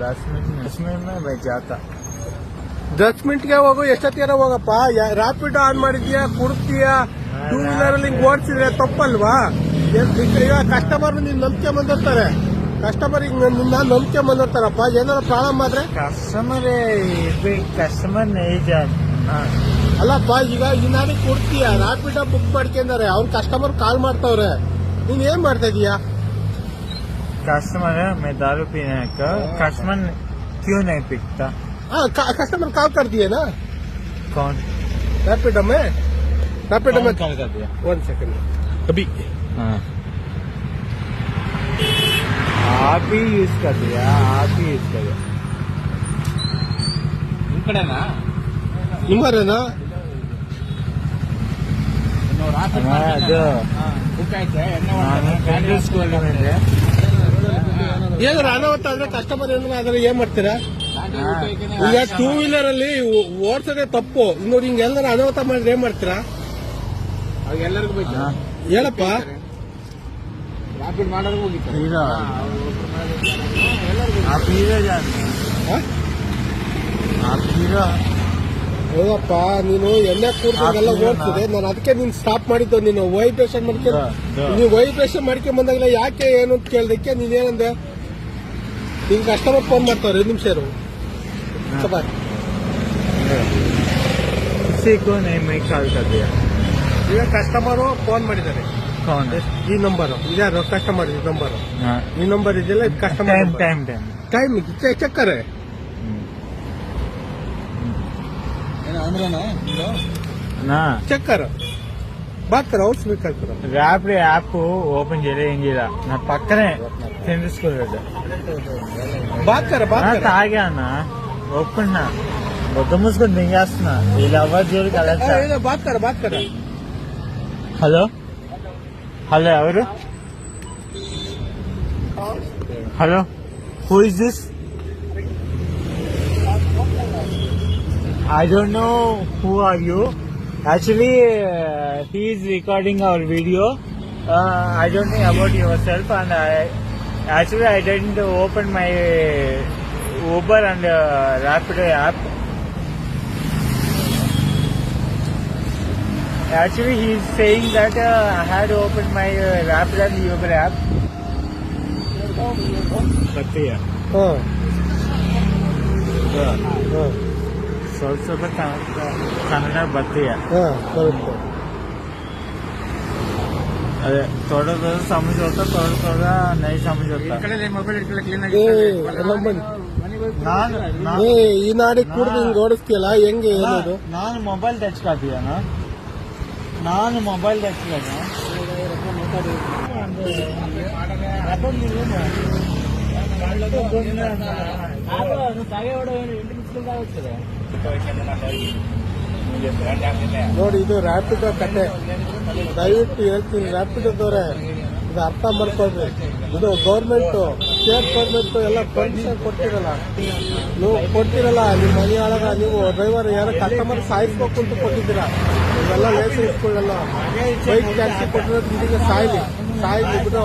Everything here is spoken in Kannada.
दस मिनट में उसमें मैं मैं जाता ದಸ್ ಮಿನಿಟ್ಗೆ ಹೋಗು ಎಷ್ಟೊತ್ತಿಗಾರ ಹೋಗಪ್ಪ ರ್ಯಾಪಿಡ್ ಆನ್ ಮಾಡಿದ್ಯಾ ಕುಡ್ತೀಯಾ ಟೂ ವೀಲರ್ ಅಲ್ಲಿ ಹಿಂಗ್ ಓಡಿಸಿದ್ರೆ ತಪ್ಪಲ್ವಾ ಏನ್ ಈಗ ಕಸ್ಟಮರ್ ನಿನ್ ನಂಬಿಕೆ ಬಂದಿರ್ತಾರೆ ಕಸ್ಟಮರ್ ಈಗ ನಿನ್ನ ನಂಬಿಕೆ ಬಂದಿರ್ತಾರಪ್ಪ ಏನಾರ ಪ್ರಾಬ್ಲಮ್ ಆದ್ರೆ कस्टमर कस्टमर नहीं जाना ಅಲ್ಲಪ್ಪ ಈಗ ಈ ನಾಡಿ ಕೊಡ್ತೀಯ ರ್ಯಾಪಿಡ್ ಬುಕ್ ಮಾಡ್ಕೊಂಡಾರೆ ಅವ್ರ ಕಸ್ಟಮರ್ ಕಾಲ್ ಮಾಡ್ತಾವ್ರೆ ನೀನ್ ಏನ್ ಮಾಡ್ತಾ ಇದೀಯಾ कस्टमर है मैं दारू पीने का कस्टमर क्यों नहीं पिकता कस्टमर कॉल कर दिए ना कौन रैपिड में रैपिड में कॉल कर दिया वन सेकंड अभी हाँ आप ही यूज कर दिया आप ही यूज कर दिया ನಿಮ್ ಕಡೆನಾ ನಿಮ್ಮರೇನಾ ಹಾ, ಅದು ಬುಕ್ ಐತೆ ಎಣ್ಣೆ ನಾನು ಫ್ರೆಂಡ್ ಸ್ಕೂಲ್ ಬಂದೆ ಏನಾರ ಅನಾಹುತ ಆದ್ರೆ ಕಸ್ಟಮರ್ ಏನಾರ ಆದ್ರೆ ಏನ್ ಮಾಡ್ತೀರಾ? ಈಗ ಟೂ ವೀಲರ್ ಅಲ್ಲಿ ಓಡ್ಸೋದೇ ತಪ್ಪು. ನೋಡಿ ಹಿಂಗ ಎಲ್ಲಾರ ಅನಾಹುತ ಮಾಡಿದ್ರೆ ಏನ್ ಮಾಡ್ತೀರಾ? ಹೇಳಪ್ಪ. ರಾಪಿಡ್ ಹೋಗಪ್ಪ ನೀನು ಎಣ್ಣೆ ಕೂರ್ತಿದ್ದೆಲ್ಲ ಓಡ್ತಿದೆ ನಾನು ಅದಕ್ಕೆ ನೀನು ಸ್ಟಾಪ್ ಮಾಡಿದ್ದು ನೀನು ವೈಬ್ರೇಷನ್ ಮಾಡ್ಕೊಂಡು ನೀವು ವೈಬ್ರೇಷನ್ ಮಾಡ್ಕೊಂಡ್ ಬಂದಾಗಲೇ ಯಾಕೆ ಏನು ಅಂತ ಕೇಳಿದಕ್ಕೆ ನೀನೇನಂದೆ ನಿನ್ ಕಸ್ಟಮರ್ ಫೋನ್ ಮಾಡ್ತಾವ್ರಿ ನಿಮಿಷ ಇರು. ಈಗ ಕಸ್ಟಮರು ಫೋನ್ ಮಾಡಿದ್ದಾರೆ. ಈ ನಂಬರ್ ಇದ್ಯಾರು ಕಸ್ಟಮರ್ ಈ ನಂಬರ್ ಈ ನಂಬರ್ ಇದೆಯಲ್ಲ ಕಸ್ಟಮರ್ ಟೈಮ್ ಟೈಮ್ ಟೈಮ್ ಚೆಕ್ಕರೆ చెక్కర్ బాత్ రావు స్పీకర్ యాప్ యాప్ ఓపెన్ చేయలే ఏం చేయలే. నా పక్కనే తెలుసుకోలేదు బాత్కర్ బాత్ తాగా అన్న. ఒప్పుకున్నా. బొద్ద మూసుకొని దింగేస్తున్నా. వీళ్ళు ఎవరు జోలి కలెక్టర్ బాత్కర్ బాత్కర్ హలో? హలో ఎవరు? Hello? Who is this I don't know who are you. Actually, uh, he is recording our video. Uh, I don't know about yourself, and I actually I didn't open my Uber and uh, Rapido app. Actually, he is saying that uh, I had opened my uh, Rapido and Uber app. Satya. ಹಾ Yeah. ಹಾ ಸ್ವಲ್ಪ ಸ್ವಲ್ಪ ಕನ್ನಡ ಬರ್ತೀಯ ಹಾಂ ಬರುತ್ತೆ ಅದೇ ಥೋಡ ಥೋಡ ಸಮಜ್ ಹೋಗ್ತಾ ಥೋಡ ಥೋಡ ನೈ ಸಮಜ್ ನಾನು ಈ ನಾಡಿ ಕೂಡ ಹಿಂಗೆ ಓಡಿಸ್ತೀಯಲ್ಲ ಹೆಂಗೆ ನಾನು ಮೊಬೈಲ್ ತೆಚ್ಕಾತೀಯನ ನಾನು ಮೊಬೈಲ್ ತೆಚ್ಕಾಗ ಅದೊಂದು ನೋಡಿ, ಇದು ರ್ಯಾಪಿಡ್ ಕತೆ. ದಯವಿಟ್ಟು ಹೇಳ್ತೀನಿ ರ್ಯಾಪಿಡ್ ದೋರೆ ಇದು ಅರ್ಥ ಮಾಡ್ಕೊಳ್ರಿ. ಇದು ಗೌರ್ಮೆಂಟ್ ಸ್ಟೇಟ್ ಗೌರ್ಮೆಂಟ್ ಎಲ್ಲ ಪರ್ಮಿಷನ್ ಕೊಟ್ಟಿರಲ್ಲ. ನೀವು ಕೊಟ್ಟಿರಲ್ಲ, ನಿಮ್ಮ ಮನೆ ಒಳಗ ನೀವು ಡ್ರೈವರ್ ಯಾರ ಕಸ್ಟಮರ್ ಸಾಯಿಸ್ಬೇಕು ಅಂತ ಕೊಟ್ಟಿದ್ದೀರಾ? ಇವೆಲ್ಲ ಲೈಸೆನ್ಸ್ ಇಟ್ಕೊಳ್ಳಲ್ಲ ಬೈಕ್ ಟ್ಯಾಕ್ಸಿ ಕೊಟ್ಟಿರೋದು ಇದೀಗ ಸಾಯ್ಲಿ. ಸಾಯ್ಲಿ ಬಿಟ್ಟು.